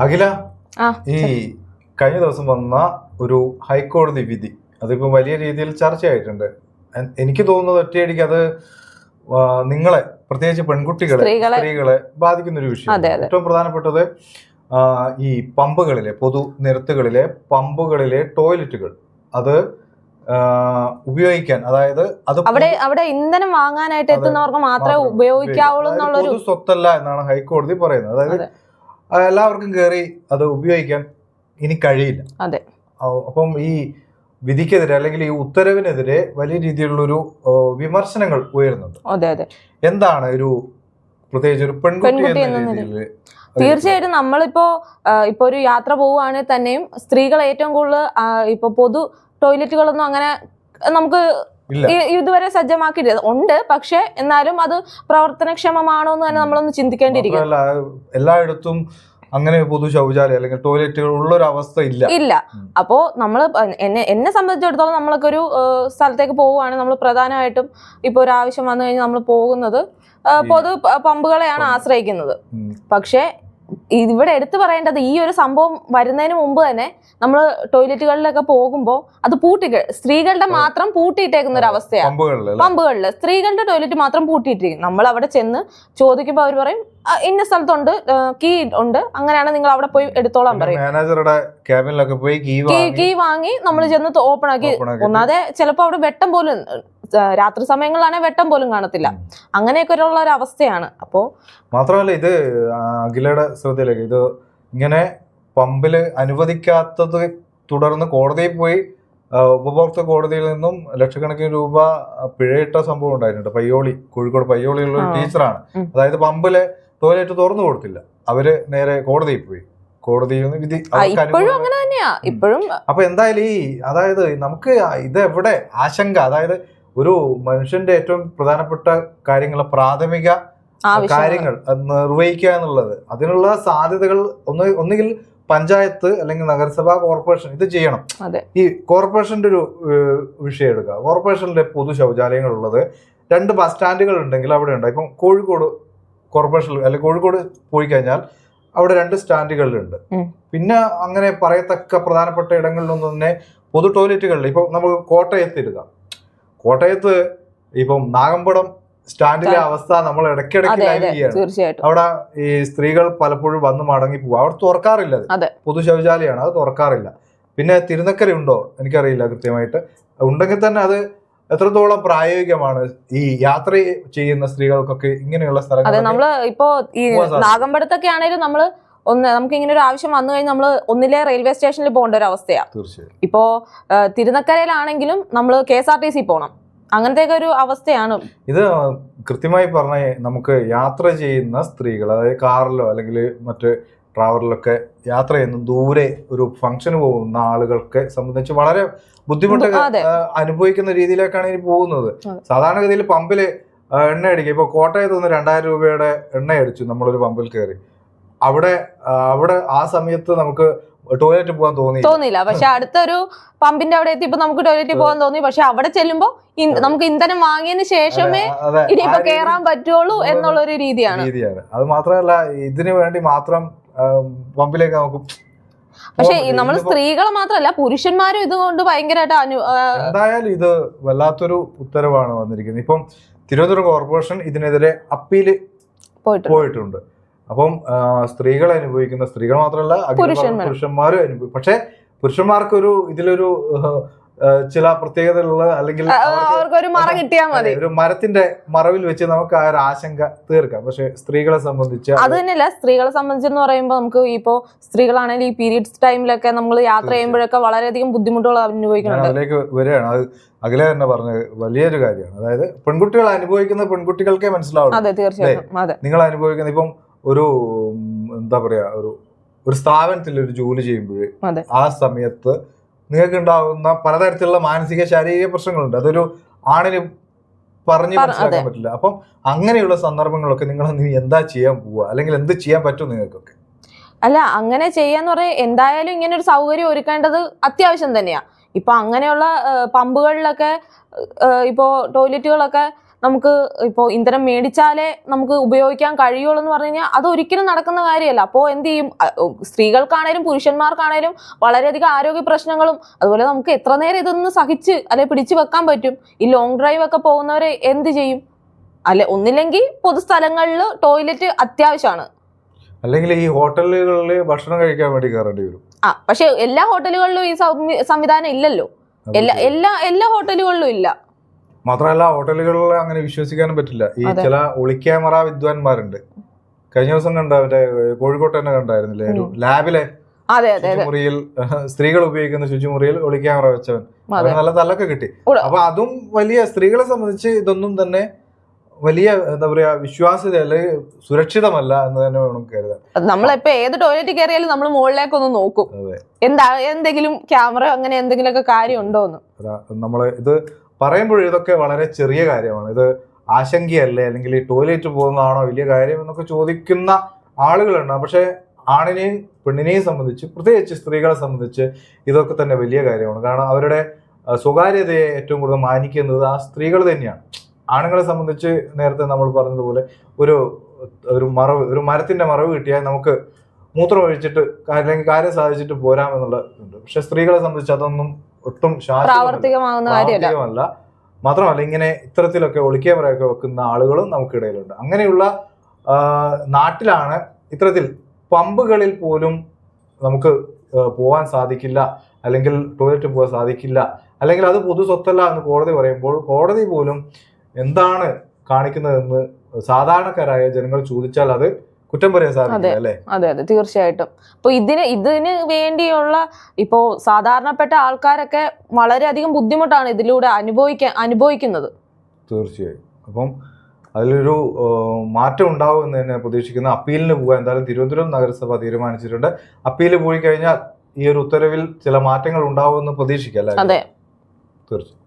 അഖില ഈ കഴിഞ്ഞ ദിവസം വന്ന ഒരു ഹൈക്കോടതി വിധി അതിപ്പോ വലിയ രീതിയിൽ ചർച്ചയായിട്ടുണ്ട്. എനിക്ക് തോന്നുന്നത് ഒറ്റയടിക്ക് അത് നിങ്ങളെ പ്രത്യേകിച്ച് പെൺകുട്ടികളെ സ്ത്രീകളെ- ബാധിക്കുന്ന ഒരു വിഷയം. ഏറ്റവും പ്രധാനപ്പെട്ടത് ഈ പമ്പുകളിലെ പൊതു നിരത്തുകളിലെ പമ്പുകളിലെ ടോയ്ലറ്റുകൾ അത് ഉപയോഗിക്കാൻ അതായത് അത് അവിടെ അവിടെ ഇന്ധനം വാങ്ങാനായിട്ട്. എത്തുന്നവർക്ക് മാത്രമേ മാത്രം ഉപയോഗിക്കാവുള്ളൂ എന്നുള്ളൊരു സ്വത്തല്ല എന്നാണ് ഹൈക്കോടതി പറയുന്നത്. അതായത് എല്ലാവർക്കും കയറി അത് ഉപയോഗിക്കാൻ ഇനി കഴിയില്ല. അതെ. അപ്പം ഈ വിധിക്കെതിരെ അല്ലെങ്കിൽ ഈ ഉത്തരവിനെതിരെ വലിയ രീതിയിലുള്ള ഒരു വിമർശനങ്ങൾ ഉയരുന്നുണ്ട്. അതെ അതെ. എന്താണ് ഒരു പ്രത്യേകിച്ച് ഒരു പെൺകുട്ടി എന്ന രീതിയിൽ തീർച്ചയായിട്ടും നമ്മളിപ്പോ ഇപ്പൊ ഒരു യാത്ര പോവുകയാണെങ്കിൽ തന്നെയും സ്ത്രീകൾ ഏറ്റവും കൂടുതൽ ഇപ്പൊ പൊതു ടോയ്ലറ്റുകളൊന്നും അങ്ങനെ നമുക്ക് ഇതുവരെ സജ്ജമാക്കിയിട്ടില്ല. ഉണ്ട്. പക്ഷെ എന്നാലും അത് പ്രവർത്തനക്ഷമമാണോ എന്ന് തന്നെ നമ്മളൊന്ന് ചിന്തിക്കേണ്ടിയിരിക്കും മാത്രമല്ല എല്ലായിടത്തും അങ്ങനെ പൊതു ശൗചാലയം അല്ലെങ്കിൽ ടോയ്ലറ്റുകൾ ഉള്ള ഒരു അവസ്ഥ ഇല്ല. ഇല്ല അപ്പോ നമ്മൾ എന്നെ എന്നെ സംബന്ധിച്ചിടത്തോളം നമ്മളൊക്കെ ഒരു സ്ഥലത്തേക്ക് പോവുകയാണെങ്കിൽ നമ്മൾ പ്രധാനമായിട്ടും ഇപ്പൊ ഒരു ആവശ്യം വന്നു കഴിഞ്ഞാൽ നമ്മൾ പോകുന്നത്. പൊതു പമ്പുകളെയാണ് ആശ്രയിക്കുന്നത്. പക്ഷേ ഇവിടെ എടുത്തു പറയേണ്ടത് ഈ ഒരു സംഭവം വരുന്നതിന് മുമ്പ് തന്നെ നമ്മൾ ടോയ്ലറ്റുകളിലൊക്കെ പോകുമ്പോൾ അത് പൂട്ടി സ്ത്രീകളുടെ മാത്രം പൂട്ടിയിട്ടേക്കുന്ന ഒരു അവസ്ഥയാണ് പമ്പുകളിൽ? സ്ത്രീകളുടെ ടോയ്ലറ്റ് മാത്രം പൂട്ടിയിട്ടിരിക്കും. നമ്മൾ അവിടെ ചെന്ന് ചോദിക്കുമ്പോൾ അവർ പറയും "ആ, ഇന്ന സ്ഥലത്തുണ്ട് കീ ഉണ്ട്. അങ്ങനെയാണ് നിങ്ങൾ അവിടെ പോയി എടുത്തോളാൻ പറയും മാനേജറുടെ ക്യാബിനിലൊക്കെ പോയി കീ വാങ്ങി നമ്മൾ ചെന്ന് ഓപ്പൺ ആക്കി. ഒന്നാതെ ചിലപ്പോ അവിടെ വെട്ടം പോലും രാത്രി സമയങ്ങളിലാണെങ്കിൽ വെട്ടം പോലും കാണത്തില്ല. അങ്ങനെയൊക്കെ ഉള്ള ഒരു അവസ്ഥയാണ്. അപ്പോ മാത്രമല്ല ഇത് അഖിലയുടെ ശ്രദ്ധയിലേക്ക് ഇത് ഇങ്ങനെ പമ്പിൽ അനുവദിക്കാത്തത് തുടർന്ന് കോടതിയിൽ പോയി ഉപഭോക്തൃ കോടതിയിൽ നിന്നും ലക്ഷക്കണക്കിന് രൂപ പിഴയിട്ട സംഭവം ഉണ്ടായിട്ടുണ്ട്. പയ്യോളി കോഴിക്കോട് പയ്യോളിയുള്ള ഒരു ടീച്ചറാണ്. അതായത് പമ്പിലെ ടോയ്ലറ്റ് തുറന്നു കൊടുത്തില്ല. അവർ നേരെ കോടതിയിൽ പോയി. കോടതിയിൽ നിന്ന് വിധി ഇപ്പോഴും അങ്ങനെ തന്നെയാ. ഇപ്പോഴും അപ്പൊ എന്തായാലും ഈ അതായത് നമുക്ക് ഇത് എവിടെ ആശങ്ക? അതായത് ഒരു മനുഷ്യന്റെ ഏറ്റവും പ്രധാനപ്പെട്ട കാര്യങ്ങൾ പ്രാഥമിക കാര്യങ്ങൾ നിർവഹിക്കുക എന്നുള്ളത്. അതിനുള്ള സാധ്യതകൾ ഒന്ന് ഒന്നുകിൽ പഞ്ചായത്ത് അല്ലെങ്കിൽ നഗരസഭാ കോർപ്പറേഷൻ ഇത് ചെയ്യണം. ഈ കോർപ്പറേഷന്റെ ഒരു വിഷയം എടുക്കുക. കോർപ്പറേഷനിലെ പൊതു ശൗചാലയങ്ങൾ ഉള്ളത് രണ്ട് ബസ് സ്റ്റാൻഡുകൾ ഉണ്ടെങ്കിൽ അവിടെ ഉണ്ട് ഇപ്പം കോഴിക്കോട് കോർപ്പറേഷനിൽ അല്ലെങ്കിൽ കോഴിക്കോട് പോയി കഴിഞ്ഞാൽ അവിടെ രണ്ട് സ്റ്റാൻഡുകളിലുണ്ട്. പിന്നെ അങ്ങനെ പറയത്തക്ക പ്രധാനപ്പെട്ട ഇടങ്ങളിലൊന്നും തന്നെ പൊതു ടോയ്ലറ്റുകളിൽ. ഇപ്പം നമുക്ക് കോട്ടയത്ത് എടുക്കാം കോട്ടയത്ത് ഇപ്പം നാഗമ്പടം സ്റ്റാൻഡിലെ അവസ്ഥ നമ്മൾ ഇടയ്ക്കിടയ്ക്ക് ലൈവ് ചെയ്യാണ്. അവിടെ ഈ സ്ത്രീകൾ പലപ്പോഴും വന്ന് മടങ്ങി പോകും അവിടെ തുറക്കാറില്ല. പൊതു ശൗചാലയാണ് അത് തുറക്കാറില്ല. പിന്നെ തിരുനക്കര ഉണ്ടോ? എനിക്കറിയില്ല കൃത്യമായിട്ട്. ഉണ്ടെങ്കിൽ തന്നെ അത് എത്രത്തോളം പ്രായോഗികമാണ് ഈ യാത്ര ചെയ്യുന്ന സ്ത്രീകൾക്കൊക്കെ ഇങ്ങനെയുള്ള അതെ സ്ഥലങ്ങൾ നമ്മൾ ഇപ്പോ ഈ. നാഗമ്പടത്തൊക്കെ ആണെങ്കിലും നമ്മൾ ഒന്ന് നമുക്ക് ഇങ്ങനെ ഒരു ആവശ്യം വന്നു കഴിഞ്ഞാൽ നമ്മൾ ഒന്നിലെ റെയിൽവേ സ്റ്റേഷനിൽ പോകേണ്ട ഒരു അവസ്ഥയാ. തീർച്ചയായും. ഇപ്പോ തിരുനക്കരയിലാണെങ്കിലും നമ്മൾ K S R T C പോകണം അങ്ങനത്തെ ഒരു അവസ്ഥയാണ്. ഇത് കൃത്യമായി പറഞ്ഞ നമുക്ക് യാത്ര ചെയ്യുന്ന സ്ത്രീകൾ അതായത് കാറിലോ അല്ലെങ്കിൽ മറ്റ് ട്രാവലിലൊക്കെ യാത്ര ചെയ്യുന്ന ദൂരെ ഒരു ഫംഗ്ഷന് പോകുന്ന ആളുകൾക്ക് സംബന്ധിച്ച് വളരെ ബുദ്ധിമുട്ട് അനുഭവിക്കുന്ന രീതിയിലേക്കാണ് ഇനി പോകുന്നത്. സാധാരണഗതിയിൽ പമ്പിൽ എണ്ണ അടിക്കുക ഇപ്പൊ കോട്ടയത്ത് നിന്ന് രണ്ടായിരം രൂപയുടെ എണ്ണ അടിച്ചു നമ്മളൊരു പമ്പിൽ കയറി. അവിടെ അവിടെ ആ സമയത്ത് നമുക്ക് ടോയ്ലറ്റ് പോകാൻ തോന്നി തോന്നിയില്ല. പക്ഷെ അടുത്തൊരു പമ്പിന്റെ അവിടെ എത്തിയപ്പോ നമുക്ക് ടോയ്ലറ്റിൽ പോകാൻ തോന്നി. പക്ഷെ അവിടെ ചെല്ലുമ്പോ നമുക്ക് ഇന്ധനം വാങ്ങിയതിന് ശേഷമേ ഇനി ഇനിയിപ്പോ കേറാൻ പറ്റുള്ളൂ എന്നുള്ള ഒരു രീതിയാണ്. രീതിയാണ്. അത് മാത്രമല്ല ഇതിനു വേണ്ടി മാത്രം പമ്പിലേക്ക് നമുക്ക് പക്ഷെ നമ്മൾ നമ്മൾ സ്ത്രീകളെ മാത്രമല്ല പുരുഷന്മാരും ഇതുകൊണ്ട് ഭയങ്കരമായിട്ട് അനു എന്തായാലും ഇത് വല്ലാത്തൊരു ഉത്തരവാണ് വന്നിരിക്കുന്നത്. ഇപ്പം തിരുവനന്തപുരം കോർപ്പറേഷൻ ഇതിനെതിരെ അപ്പീൽ പോയിട്ടുണ്ട്. അപ്പം സ്ത്രീകൾ അനുഭവിക്കുന്ന സ്ത്രീകൾ മാത്രമല്ല. പുരുഷന്മാരും. അനുഭവിക്കും പക്ഷെ പുരുഷന്മാർക്കൊരു ഇതിലൊരു ചില പ്രത്യേകതകളുള്ള അല്ലെങ്കിൽ അവർക്കൊരു മറ കിട്ടിയാൽ മതി. ഒരു മരത്തിന്റെ മറവിൽ വെച്ച് നമുക്ക് ആ ഒരു ആശങ്ക തീർക്കാം. പക്ഷെ സ്ത്രീകളെ സംബന്ധിച്ച് അത് തന്നെയല്ല സ്ത്രീകളെ സംബന്ധിച്ചെന്ന് പറയുമ്പോൾ നമുക്ക് ഇപ്പോ സ്ത്രീകളാണെങ്കിൽ ഈ പീരീഡ്സ് ടൈമിലൊക്കെ നമ്മൾ യാത്ര ചെയ്യുമ്പോഴൊക്കെ വളരെയധികം ബുദ്ധിമുട്ടുകൾ അനുഭവിക്കുന്നുണ്ട് അതിലേക്ക് വരികയാണ്. അത് അഖില തന്നെ പറഞ്ഞത് വലിയൊരു കാര്യമാണ്. അതായത് പെൺകുട്ടികൾ അനുഭവിക്കുന്ന പെൺകുട്ടികൾക്കേ മനസ്സിലാവും അതെ തീർച്ചയായിട്ടും. അതെ. നിങ്ങൾ അനുഭവിക്കുന്ന ഇപ്പം ഒരു എന്താ പറയാ ഒരു ഒരു സ്ഥാപനത്തിൽ ഒരു ജോലി ചെയ്യുമ്പോൾ ആ സമയത്ത് നിങ്ങൾക്ക് ഉണ്ടാകുന്ന പലതരത്തിലുള്ള മാനസിക ശാരീരിക പ്രശ്നങ്ങളുണ്ട്. അതൊരു ആണിന് പറഞ്ഞു മനസ്സിലാക്കാൻ പറ്റില്ല. അപ്പം അങ്ങനെയുള്ള സന്ദർഭങ്ങളൊക്കെ നിങ്ങൾ എന്താ ചെയ്യാൻ പോവുക? അല്ലെങ്കിൽ എന്ത് ചെയ്യാൻ പറ്റും നിങ്ങൾക്കൊക്കെ? അല്ല അങ്ങനെ ചെയ്യാന്ന് പറയാൻ എന്തായാലും ഇങ്ങനെ ഒരു സൗകര്യം ഒരുക്കേണ്ടത് അത്യാവശ്യം തന്നെയാ. ഇപ്പൊ അങ്ങനെയുള്ള പമ്പുകളിലൊക്കെ ഇപ്പോ ടോയ്ലറ്റുകളൊക്കെ നമുക്ക് ഇപ്പോൾ ഇന്ധനം മേടിച്ചാലേ നമുക്ക് ഉപയോഗിക്കാൻ കഴിയുള്ളൂ എന്ന് പറഞ്ഞു കഴിഞ്ഞാൽ അത് ഒരിക്കലും നടക്കുന്ന കാര്യമല്ല. അപ്പോൾ എന്ത് ചെയ്യും? സ്ത്രീകൾക്കാണേലും പുരുഷന്മാർക്കാണേലും വളരെയധികം ആരോഗ്യ പ്രശ്നങ്ങളും അതുപോലെ നമുക്ക് എത്ര നേരം ഇതൊന്ന് സഹിച്ച് അല്ലെ പിടിച്ചു വെക്കാൻ പറ്റും? ഈ ലോങ് ഡ്രൈവ് ഒക്കെ പോകുന്നവരെ എന്ത് ചെയ്യും? അല്ലെ ഒന്നില്ലെങ്കിൽ പൊതുസ്ഥലങ്ങളിൽ ടോയ്ലറ്റ് അത്യാവശ്യമാണ്. അല്ലെങ്കിൽ ഈ ഹോട്ടലുകളിൽ ഭക്ഷണം കഴിക്കാൻ വേണ്ടി കയറേണ്ടി വരും. ആ പക്ഷെ എല്ലാ ഹോട്ടലുകളിലും ഈ സംവിധാനം ഇല്ലല്ലോ. എല്ലാ എല്ലാ എല്ലാ ഹോട്ടലുകളിലും ഇല്ല. മാത്രമല്ല ഹോട്ടലുകളിൽ അങ്ങനെ വിശ്വസിക്കാനും പറ്റില്ല. ഈ. ചില ഒളിക്യാമറ വിദ്വാൻമാരുണ്ട്. കഴിഞ്ഞ ദിവസം കണ്ട മറ്റേ കോഴിക്കോട്ട് തന്നെ കണ്ടായിരുന്നില്ലേ? ഒരു ലാബിലെ ശുചിമുറിയിൽ സ്ത്രീകൾ ഉപയോഗിക്കുന്ന ശുചിമുറിയിൽ ഒളിക്യാമറ വെച്ചവൻ. നല്ല തല്ലൊക്കെ കിട്ടി. അപ്പൊ അതും വലിയ സ്ത്രീകളെ സംബന്ധിച്ച് ഇതൊന്നും തന്നെ വലിയ എന്താ പറയാ വിശ്വാസ്യത അല്ലെങ്കിൽ സുരക്ഷിതമല്ല എന്ന് തന്നെ വേണം കരുതാൻ. അത് നമ്മളിപ്പോ ഏത് ടോയ്ലറ്റ് കയറിയാലും നമ്മൾ മുകളിലേക്ക് ഒന്ന് നോക്കും. എന്താ എന്തെങ്കിലും ക്യാമറ അങ്ങനെ എന്തെങ്കിലും ഒക്കെ കാര്യം ഉണ്ടോന്ന് നമ്മൾ ഇത് പറയുമ്പോഴും ഇതൊക്കെ വളരെ ചെറിയ കാര്യമാണ്. ഇത് ആശങ്കയല്ലേ? അല്ലെങ്കിൽ ടോയ്ലറ്റ് പോകുന്നതാണോ വലിയ കാര്യം എന്നൊക്കെ ചോദിക്കുന്ന ആളുകളുണ്ട്. പക്ഷേ ആണിനെയും പെണ്ണിനെയും സംബന്ധിച്ച് പ്രത്യേകിച്ച് സ്ത്രീകളെ സംബന്ധിച്ച് ഇതൊക്കെ തന്നെ വലിയ കാര്യമാണ്. കാരണം അവരുടെ സ്വകാര്യതയെ ഏറ്റവും കൂടുതൽ മാനിക്കുന്നത് ആ സ്ത്രീകൾ തന്നെയാണ്. ആണുങ്ങളെ സംബന്ധിച്ച് നേരത്തെ നമ്മൾ പറഞ്ഞതുപോലെ ഒരു ഒരു മറവ് ഒരു മരത്തിന്റെ മറവ് കിട്ടിയാൽ നമുക്ക് മൂത്രം ഒഴിച്ചിട്ട് അല്ലെങ്കിൽ കാര്യം സാധിച്ചിട്ട് പോരാമെന്നുള്ള ഉണ്ട് പക്ഷെ സ്ത്രീകളെ സംബന്ധിച്ച് അതൊന്നും ഒട്ടും പ്രാവർത്തികമല്ല. മാത്രമല്ല ഇങ്ങനെ ഇത്തരത്തിലൊക്കെ ഒളിക്യാമറയൊക്കെ വെക്കുന്ന ആളുകളും നമുക്കിടയിലുണ്ട്. അങ്ങനെയുള്ള നാട്ടിലാണ് ഇത്തരത്തിൽ പമ്പുകളിൽ പോലും നമുക്ക് പോകാൻ സാധിക്കില്ല. അല്ലെങ്കിൽ ടോയ്ലറ്റ് പോകാൻ സാധിക്കില്ല. അല്ലെങ്കിൽ അത് പൊതു സ്വത്തല്ല എന്ന് കോടതി പറയുമ്പോൾ കോടതി പോലും എന്താണ് കാണിക്കുന്നതെന്ന് സാധാരണക്കാരായ ജനങ്ങൾ ചോദിച്ചാൽ അത് കുറ്റം പറയാൻ സാധിക്കില്ല അല്ലേ? അതെ അതെ തീർച്ചയായിട്ടും. അപ്പൊ ഇതിന് ഇതിന് വേണ്ടിയുള്ള ഇപ്പോ സാധാരണപ്പെട്ട ആൾക്കാരൊക്കെ വളരെയധികം ബുദ്ധിമുട്ടാണ് ഇതിലൂടെ അനുഭവിക്കാൻ അനുഭവിക്കുന്നത്. തീർച്ചയായും. അപ്പം അതിലൊരു മാറ്റം ഉണ്ടാവും എന്ന് തന്നെ പ്രതീക്ഷിക്കുന്ന. അപ്പീലിന് പോകാൻ എന്തായാലും തിരുവനന്തപുരം നഗരസഭ തീരുമാനിച്ചിട്ടുണ്ട്. അപ്പീൽ പോയി കഴിഞ്ഞാൽ ഈ ഒരു ഉത്തരവിൽ ചില മാറ്റങ്ങൾ ഉണ്ടാവുമെന്ന് പ്രതീക്ഷിക്കാം അല്ലേ? അതെ. തീർച്ചയായും.